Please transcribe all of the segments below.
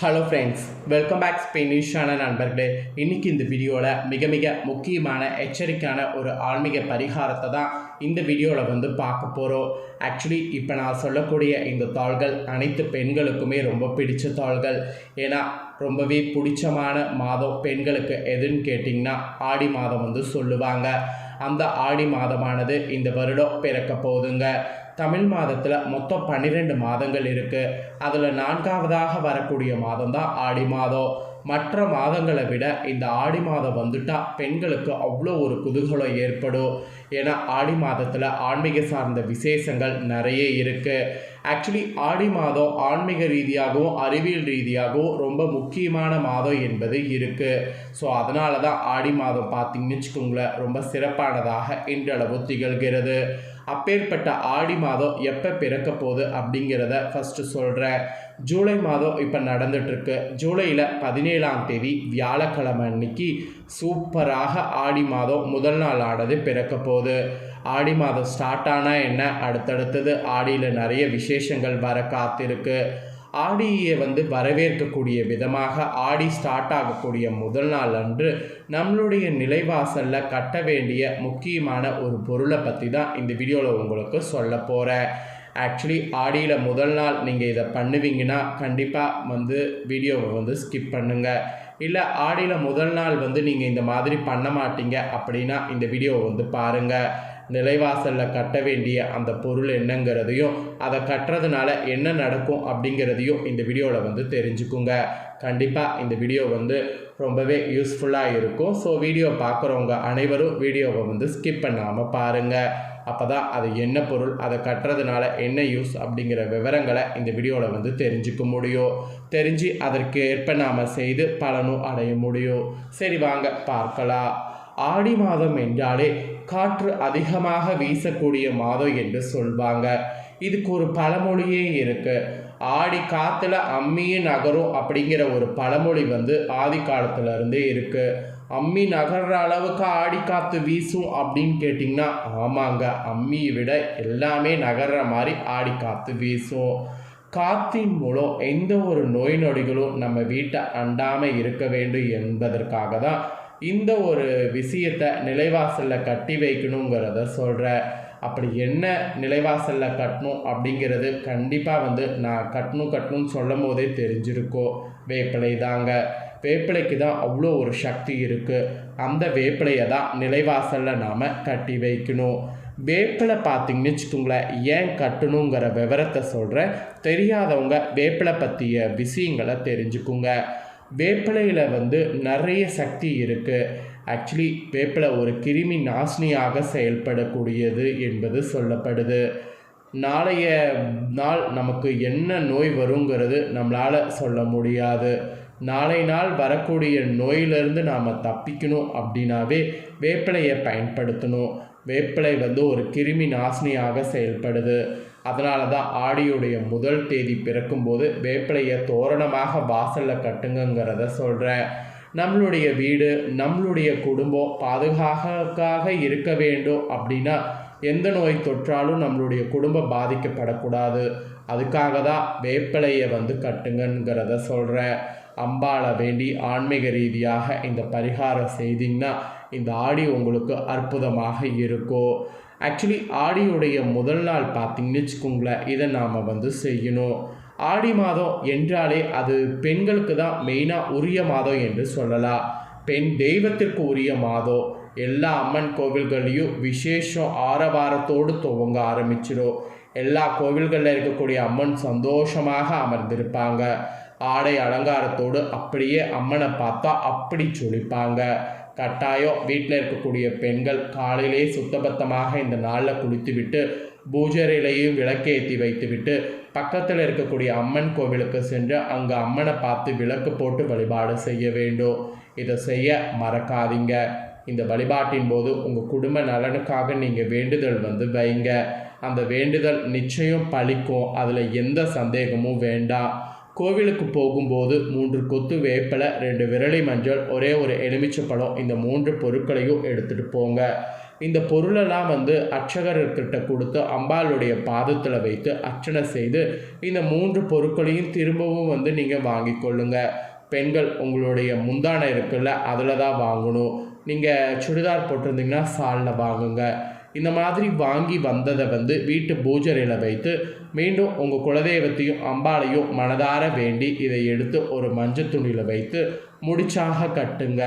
Hello friends welcome back ஸ்பெயினிஷான நண்பர்களே. இன்றைக்கி இந்த வீடியோவில் மிக மிக முக்கியமான எச்சரிக்கையான ஒரு ஆன்மீக பரிகாரத்தை தான் இந்த வீடியோவில் வந்து பார்க்க போகிறோம் ஆக்சுவலி இப்போ நான் சொல்லக்கூடிய இந்த தாள்கள் அனைத்து பெண்களுக்குமே ரொம்ப பிடிச்ச தாள்கள். ஏன்னா ரொம்பவே பிடிச்சமான மாதம் பெண்களுக்கு எதுன்னு கேட்டிங்கன்னா ஆடி மாதம் வந்து சொல்லுவாங்க. அந்த ஆடி மாதமானது இந்த வருடம் பிறக்க போகுதுங்க. தமிழ் மாதத்தில் மொத்தம் பன்னிரெண்டு மாதங்கள் இருக்குது அதில் நான்காவதாக வரக்கூடிய மாதம் தான் ஆடி மாதம். மற்ற மாதங்களை விட இந்த ஆடி மாதம் வந்துட்டால் பெண்களுக்கு அவ்வளோ ஒரு குதூகலம் ஏற்படும். ஏன்னா ஆடி மாதத்தில் ஆன்மீக சார்ந்த விசேஷங்கள் நிறைய இருக்குது ஆக்சுவலி ஆடி மாதம் ஆன்மீக ரீதியாகவும் அறிவியல் ரீதியாகவும் ரொம்ப முக்கியமான மாதம் என்பது இருக்குது ஸோ அதனால தான் ஆடி மாதம் பார்த்திங்கன்னு வச்சுக்கோங்களேன் ரொம்ப சிறப்பானதாக இன்றளவு திகழ்கிறது. அப்பேற்பட்ட ஆடி மாதம் எப்போ பிறக்க போகுது அப்படிங்கிறத ஃபஸ்ட்டு சொல்கிறேன் ஜூலை மாதம் இப்போ நடந்துட்டுருக்கு. ஜூலையில் பதினேழாம் தேதி வியாழக்கிழமை அன்னைக்கு சூப்பராக ஆடி மாதம் முதல் நாள் ஆனது பிறக்க போகுது. ஆடி மாதம் ஸ்டார்ட் ஆனால் என்ன? அடுத்தடுத்தது ஆடியில் நிறைய விசேஷங்கள் வர காத்திருக்கு. ஆடியை வந்து வரவேற்கக்கூடிய விதமாக ஆடி ஸ்டார்ட் ஆகக்கூடிய முதல் நாள் அன்று நம்மளுடைய நிலைவாசலில் கட்ட வேண்டிய முக்கியமான ஒரு பொருளை பற்றி தான் இந்த வீடியோவில் உங்களுக்கு சொல்ல போகிறேன் ஆக்சுவலி ஆடியில் முதல் நாள் நீங்கள் இதை பண்ணுவீங்கன்னா கண்டிப்பாக வந்து வீடியோவை வந்து ஸ்கிப் பண்ணுங்கள் இல்லை ஆடியில் முதல் நாள் வந்து நீங்கள் இந்த மாதிரி பண்ண மாட்டீங்க அப்படின்னா இந்த வீடியோவை வந்து பாருங்கள் நிலைவாசலில் கட்ட வேண்டிய அந்த பொருள் என்னங்கிறதையும் அதை கட்டுறதுனால என்ன நடக்கும் அப்படிங்கிறதையும் இந்த வீடியோவில் வந்து தெரிஞ்சுக்குங்க. கண்டிப்பாக இந்த வீடியோ வந்து ரொம்பவே யூஸ்ஃபுல்லாக இருக்கும். ஸோ வீடியோ பார்க்குறவங்க அனைவரும் வீடியோவை வந்து ஸ்கிப் பண்ணாமல் பாருங்கள் அப்போ தான் அது என்ன பொருள் அதை கட்டுறதுனால என்ன யூஸ் அப்படிங்கிற விவரங்களை இந்த வீடியோவில் வந்து தெரிஞ்சுக்க முடியும். தெரிஞ்சு அதற்கு ஏற்ப நாம் செய்து பலனும் அடைய முடியும். சரி வாங்க பார்க்கலாம். ஆடி மாதம் என்றாலே காற்று அதிகமாக வீசக்கூடிய மாதம் என்று சொல்வாங்க. இதுக்கு ஒரு பழமொழியே இருக்கு. ஆடி காத்துல அம்மியும் நகரும் அப்படிங்கிற ஒரு பழமொழி வந்து ஆதி காலத்துல இருந்தே இருக்கு. அம்மி நகர்ற அளவுக்கு ஆடி காத்து வீசும் அப்படின்னு கேட்டிங்கன்னா ஆமாங்க. அம்மியை விட எல்லாமே நகர்ற மாதிரி ஆடி காத்து வீசும். காற்றின் மூலம் எந்த ஒரு நோய் நொடிகளும் நம்ம வீட்டை அண்டாமல் இருக்க வேண்டும் என்பதற்காக தான் இந்த ஒரு விஷயத்தை நிலைவாசலில் கட்டி வைக்கணுங்கிறத சொல்கிறேன் அப்படி என்ன நிலைவாசலில் கட்டணும் அப்படிங்கிறது கண்டிப்பாக வந்து நான் கட்டணும் கட்டணும்னு சொல்லும் போதே தெரிஞ்சிருக்கோம் வேப்பிலை தாங்க. வேப்பிலைக்கு தான் அவ்வளோ ஒரு சக்தி இருக்குது அந்த வேப்பிலையை தான் நிலைவாசலில் நாம் கட்டி வைக்கணும். வேப்பிலை பார்த்திங்கன்னு வச்சுக்கோங்களேன் ஏன் கட்டணுங்கிற விவரத்தை சொல்கிறேன் தெரியாதவங்க வேப்பிலை பற்றிய விஷயங்களை தெரிஞ்சுக்குங்க. வேப்பிலையில் வந்து நிறைய சக்தி இருக்குது ஆக்சுவலி வேப்பிலை ஒரு கிருமி நாசினியாக செயல்படக்கூடியது என்பது சொல்லப்படுது. நாளைய நாள் நமக்கு என்ன நோய் வருங்கிறது நம்மளால் சொல்ல முடியாது. நாளை நாள் வரக்கூடிய நோயிலிருந்து நாம் தப்பிக்கணும் அப்படின்னாவே வேப்பிலையை பயன்படுத்தணும். வேப்பிலை வந்து ஒரு கிருமி நாசினியாக செயல்படுது. அதனால தான் ஆடியுடைய முதல் தேதி பிறக்கும்போது வேப்பிலையை தோரணமாக வாசலில் கட்டுங்கிறத சொல்கிறேன் நம்மளுடைய வீடு நம்மளுடைய குடும்பம் பாதுகாக்காக இருக்க வேண்டும் அப்படின்னா எந்த நோய் தொற்றாலும் நம்மளுடைய குடும்பம் பாதிக்கப்படக்கூடாது. அதுக்காக தான் வேப்பிலையை வந்து கட்டுங்கிறத சொல்கிறேன் அம்பாளை வேண்டி ஆன்மீக ரீதியாக இந்த பரிகாரம் செய்தீங்கன்னா இந்த ஆடி உங்களுக்கு அற்புதமாக இருக்கும். ஆக்சுவலி ஆடியுடைய முதல் நாள் பார்த்தீங்கன்னு வச்சுக்கோங்களேன் இதை நாம் வந்து செய்யணும். ஆடி மாதம் என்றாலே அது பெண்களுக்கு தான் மெயினாக உரிய மாதம் என்று சொல்லலாம். பெண் தெய்வத்திற்கு உரிய மாதம். எல்லா அம்மன் கோவில்கள்லையும் விசேஷம் ஆரவாரத்தோடு துவங்க ஆரம்பிச்சிடும் எல்லா கோவில்களில் இருக்கக்கூடிய அம்மன் சந்தோஷமாக அமர்ந்திருப்பாங்க. ஆடை அலங்காரத்தோடு அப்படியே அம்மனை பார்த்தா அப்படி சொல்லிப்பாங்க. கட்டாயம் வீட்டில் இருக்கக்கூடிய பெண்கள் காலையிலே சுத்தபத்தமாக இந்த நாளில் குளித்துவிட்டு பூஜரையிலையும் விளக்கேற்றி வைத்துவிட்டு பக்கத்தில் இருக்கக்கூடிய அம்மன் கோவிலுக்கு சென்று அங்கே அம்மனை பார்த்து விளக்கு போட்டு வழிபாடு செய்ய வேண்டும். இதை செய்ய மறக்காதீங்க. இந்த வழிபாட்டின் போது உங்கள் குடும்ப நலனுக்காக நீங்கள் வேண்டுதல் வந்து வைங்க. அந்த வேண்டுதல் நிச்சயம் பழிக்கும். அதில் எந்த சந்தேகமும் வேண்டாம். கோவிலுக்கு போகும்போது மூன்று கொத்து வேப்பலை ரெண்டு விரலி மஞ்சள் ஒரே ஒரு எலுமிச்சப்பழம் இந்த மூன்று பொருட்களையும் எடுத்துகிட்டு போங்க. இந்த பொருளெல்லாம் வந்து அர்ச்சகர்கிட்ட கொடுத்து அம்பாளுடைய பாதத்தில் வைத்து அர்ச்சனை செய்து இந்த மூன்று பொருட்களையும் திரும்பவும் வந்து நீங்கள் வாங்கி கொள்ளுங்க. பெண்கள் உங்களுடைய முந்தானை இருக்குல்ல அதில் தான் வாங்கணும். நீங்கள் சுடிதார் போட்டிருந்தீங்கன்னா சாலில் வாங்குங்க. இந்த மாதிரி வாங்கி வந்ததை வந்து வீட்டு பூஜரையில் வைத்து மீண்டும் உங்கள் குலதெய்வத்தையும் அம்பாளையும் மனதார வேண்டி இதை எடுத்து ஒரு மஞ்சள் துணியில் வைத்து முடிச்சாக கட்டுங்க.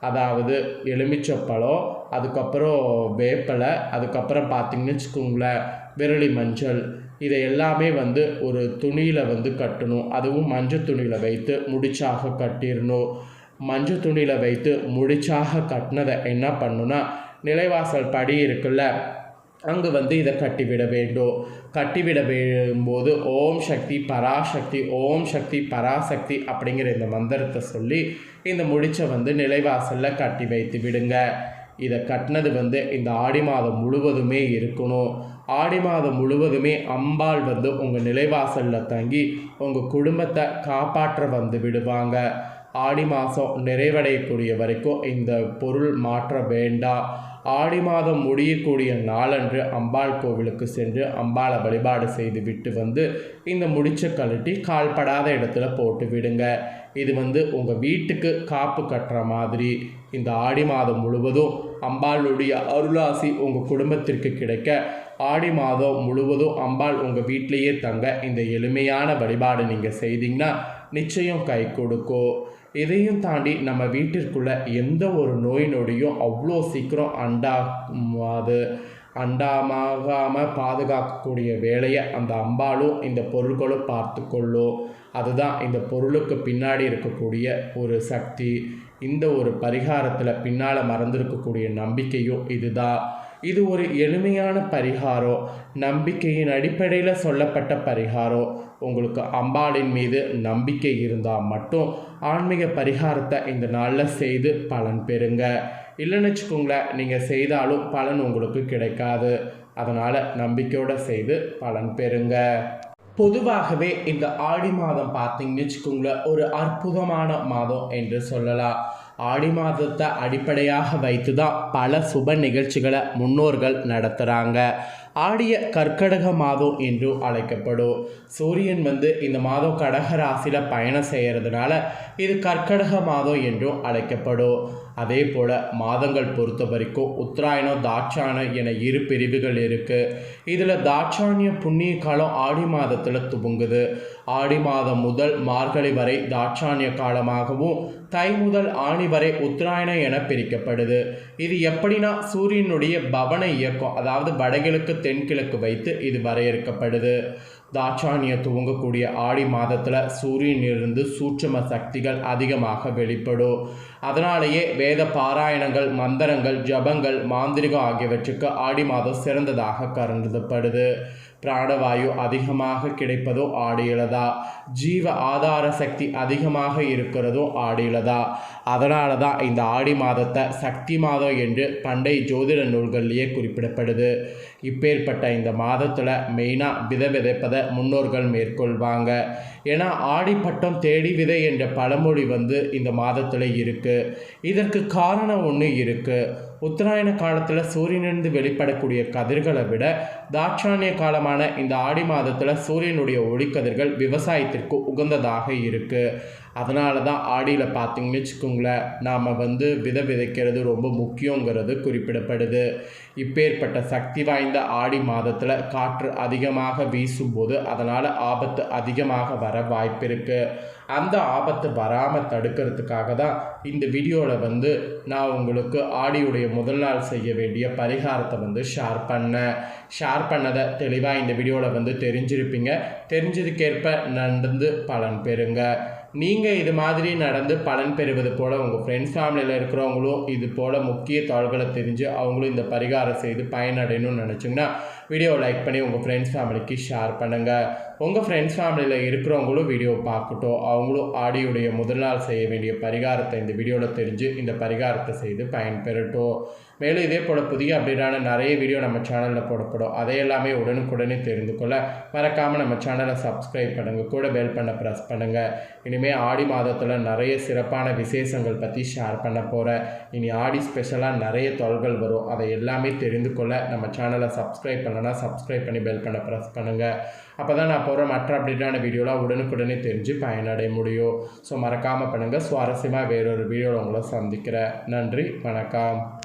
அதாவது எலுமிச்சப்பழம் அதுக்கப்புறம் வேப்பலை அதுக்கப்புறம் பார்த்தீங்கன்னு வச்சுக்கோங்களேன் விரலி மஞ்சள். இதை எல்லாமே வந்து ஒரு துணியில் வந்து கட்டணும். அதுவும் மஞ்சள் துணியில் வைத்து முடிச்சாக கட்டிடணும். மஞ்சள் துணியில் வைத்து முடிச்சாக கட்டினதை என்ன பண்ணுன்னா நிலைவாசல் படி இருக்குல்ல அங்கு வந்து இதை கட்டிவிட வேண்டும். கட்டிவிட போது ஓம் சக்தி பராசக்தி ஓம் சக்தி பராசக்தி அப்படிங்கிற இந்த மந்திரத்தை சொல்லி இந்த முடிச்சை வந்து நிலைவாசலில் கட்டி வைத்து விடுங்க. இதை கட்டினது வந்து இந்த ஆடி மாதம் முழுவதுமே இருக்கணும். ஆடி மாதம் முழுவதுமே அம்பாள் வந்து உங்கள் நிலைவாசலில் தங்கி உங்கள் குடும்பத்தை காப்பாற்ற வந்து விடுவாங்க. ஆடி மாதம் நிறைவடையக்கூடிய வரைக்கும் இந்த பொருள் மாற்ற வேண்டாம். ஆடி மாதம் முடியக்கூடிய நாளன்று அம்பாள் கோவிலுக்கு சென்று அம்பாளை வழிபாடு செய்து விட்டு வந்து இந்த முடிச்ச கழட்டி கால்படாத இடத்துல போட்டு விடுங்க. இது வந்து உங்கள் வீட்டுக்கு காப்பு கட்டுற மாதிரி. இந்த ஆடி மாதம் முழுவதும் அம்பாளுடைய அருளாசி உங்கள் குடும்பத்திற்கு கிடைக்க ஆடி மாதம் முழுவதும் அம்பாள் உங்கள் வீட்டிலேயே தங்க இந்த எளிமையான வழிபாடு நீங்கள் செய்தீங்கன்னா நிச்சயம் கை கொடுக்கும். இதையும் தாண்டி நம்ம வீட்டிற்குள்ள எந்த ஒரு நோய் நொடியும் அவ்வளோ சீக்கிரம் அண்டா அது அண்டாமாகாமல் பாதுகாக்கக்கூடிய வேலையை அந்த அம்பாலும் இந்த பொருட்களும் பார்த்து கொள்ளும் அதுதான் இந்த பொருளுக்கு பின்னாடி இருக்கக்கூடிய ஒரு சக்தி. இந்த ஒரு பரிகாரத்தில் பின்னால் மறந்துருக்கக்கூடிய நம்பிக்கையும் இதுதான். இது ஒரு எளிமையான பரிகாரம் நம்பிக்கையின் அடிப்படையில் சொல்லப்பட்ட பரிகாரம் உங்களுக்கு அம்பாளின் மீது நம்பிக்கை இருந்தால் மட்டும் ஆன்மீக பரிகாரத்தை இந்த நாளில் செய்து பலன் பெறுங்க. இல்லைன்னு வச்சுக்கோங்களேன் நீங்கள் செய்தாலும் பலன் உங்களுக்கு கிடைக்காது. அதனால் நம்பிக்கையோடு செய்து பலன் பெறுங்க. பொதுவாகவே இந்த ஆடி மாதம் பார்த்தீங்கன்னு வச்சுக்கோங்களேன் ஒரு அற்புதமான மாதம் என்று சொல்லலாம். ஆடி மாதத்தை அடிப்படையாக வைத்து தான் பல சுப நிகழ்ச்சிகளை முன்னோர்கள் நடத்துகிறாங்க ஆடிய கற்கடக மாதம் என்றும் அழைக்கப்படும். சூரியன் வந்து இந்த மாதம் கடக ராசியில் பயணம் செய்கிறதுனால இது கற்கடக மாதம் என்றும் அழைக்கப்படும். அதே போல் மாதங்கள் பொறுத்த வரைக்கும் உத்தராயணம் தாட்சாயணம் என இரு பிரிவுகள் இருக்குது இதில் தாட்சாணிய புண்ணிய காலம் ஆடி மாதத்தில் துவங்குது. ஆடி மாதம் முதல் மார்கழி வரை தாட்சாணிய காலமாகவும் தை முதல் ஆணி வரை உத்தராயணம் என பிரிக்கப்படுது. இது எப்படின்னா சூரியனுடைய பவன இயக்கம். அதாவது வடகிழக்கு தென்கிழக்கு வைத்து இது வரையறுக்கப்படுது. தாட்சாணிய துவங்கக்கூடிய ஆடி மாதத்தில் சூரியனிலிருந்து சூட்சம சக்திகள் அதிகமாக வெளிப்படும். அதனாலேயே வேத பாராயணங்கள் மந்திரங்கள் ஜபங்கள் மாந்திரிகம் ஆகியவற்றுக்கு ஆடி மாதம் சிறந்ததாக கருதப்படுது. பிராணவாயு அதிகமாக கிடைப்பதோ ஆடியிலதா ஜீவ ஆதார சக்தி அதிகமாக இருக்கிறதோ ஆடியிலதா அதனால தான் இந்த ஆடி மாதத்தை சக்தி மாதம் என்று பண்டை ஜோதிட நூல்கள்லேயே குறிப்பிடப்படுது. இப்பேற்பட்ட இந்த மாதத்தில் மெயினாக விதை விதைப்பதை முன்னோர்கள் மேற்கொள்வாங்க. ஏன்னா ஆடிப்பட்டம் தேடி விதை என்ற பழமொழி வந்து இந்த மாதத்தில் இருக்குது இதற்கு காரணம் ஒன்று இருக்குது உத்தராயண காலத்தில் சூரியனிலிருந்து வெளிப்படக்கூடிய கதிர்களை விட தாட்சாணிய காலமான இந்த ஆடி மாதத்தில் சூரியனுடைய ஒளிக்கதிர்கள் விவசாயத்திற்கு உகந்ததாக இருக்குது அதனால தான் ஆடியில் பார்த்தீங்கன்னு வச்சுக்கோங்களேன் நாம் வந்து விதை விதைக்கிறது ரொம்ப முக்கியங்கிறது குறிப்பிடப்படுது. இப்பேற்பட்ட சக்தி வாய்ந்த ஆடி மாதத்தில் காற்று அதிகமாக வீசும்போது அதனால் ஆபத்து அதிகமாக வர வாய்ப்பு இருக்குது அந்த ஆபத்து வராமல் தடுக்கிறதுக்காக தான் இந்த வீடியோவில் வந்து நான் உங்களுக்கு ஆடியுடைய முதல் நாள் செய்ய வேண்டிய பரிகாரத்தை வந்து ஷேர் பண்ணேன். ஷேர் பண்ணதை தெளிவாக இந்த வீடியோவில் வந்து தெரிஞ்சிருப்பீங்க. தெரிஞ்சதுக்கேற்ப நடந்து பலன் பெறுங்க. நீங்கள் இது மாதிரி நடந்து பலன் பெறுவது போல் உங்கள் ஃப்ரெண்ட்ஸ் ஃபேமிலியில் இருக்கிறவங்களும் இது போல் முக்கிய தாள்களை தெரிஞ்சு அவங்களும் இந்த பரிகாரம் செய்து பயனடையணும்னு நினச்சிங்கன்னா வீடியோ லைக் பண்ணி உங்கள் ஃப்ரெண்ட்ஸ் ஃபேமிலிக்கு ஷேர் பண்ணுங்கள் உங்கள் ஃப்ரெண்ட்ஸ் ஃபேமிலியில் இருக்கிறவங்களும் வீடியோ பார்க்கட்டும். அவங்களும் ஆடியுடைய முதல் நாள் செய்ய வேண்டிய பரிகாரத்தை இந்த வீடியோவில் தெரிஞ்சு இந்த பரிகாரத்தை செய்து பயன்பெறட்டும். மேலும் இதே போல் புதிய அப்டேட்டான நிறைய வீடியோ நம்ம சேனலில் போடப்படும். அதை எல்லாமே உடனுக்குடனே தெரிந்து கொள்ள மறக்காமல் நம்ம சேனலை சப்ஸ்கிரைப் பண்ணுங்கள் கூட பெல் பண்ண ப்ரெஸ் பண்ணுங்கள் இனிமேல் ஆடி மாதத்தில் நிறைய சிறப்பான விசேஷங்கள் பற்றி ஷேர் பண்ண போகிறேன் இனி ஆடி ஸ்பெஷலாக நிறைய தொல்கள் வரும். அதை எல்லாமே தெரிந்து கொள்ள நம்ம சேனலை சப்ஸ்கிரைப் பண்ணலன்னா சப்ஸ்கிரைப் பண்ணி பெல் பண்ண ப்ரெஸ் பண்ணுங்கள் அப்போ தான் நான் போகிற மற்ற அப்டேட்டான வீடியோலாம் உடனுக்குடனே தெரிஞ்சு பயனடைய முடியும். ஸோ மறக்காமல் பண்ணுங்கள் சுவாரஸ்யமாக வேறொரு வீடியோவில் உங்களை சந்திக்கிறேன். நன்றி. வணக்கம்.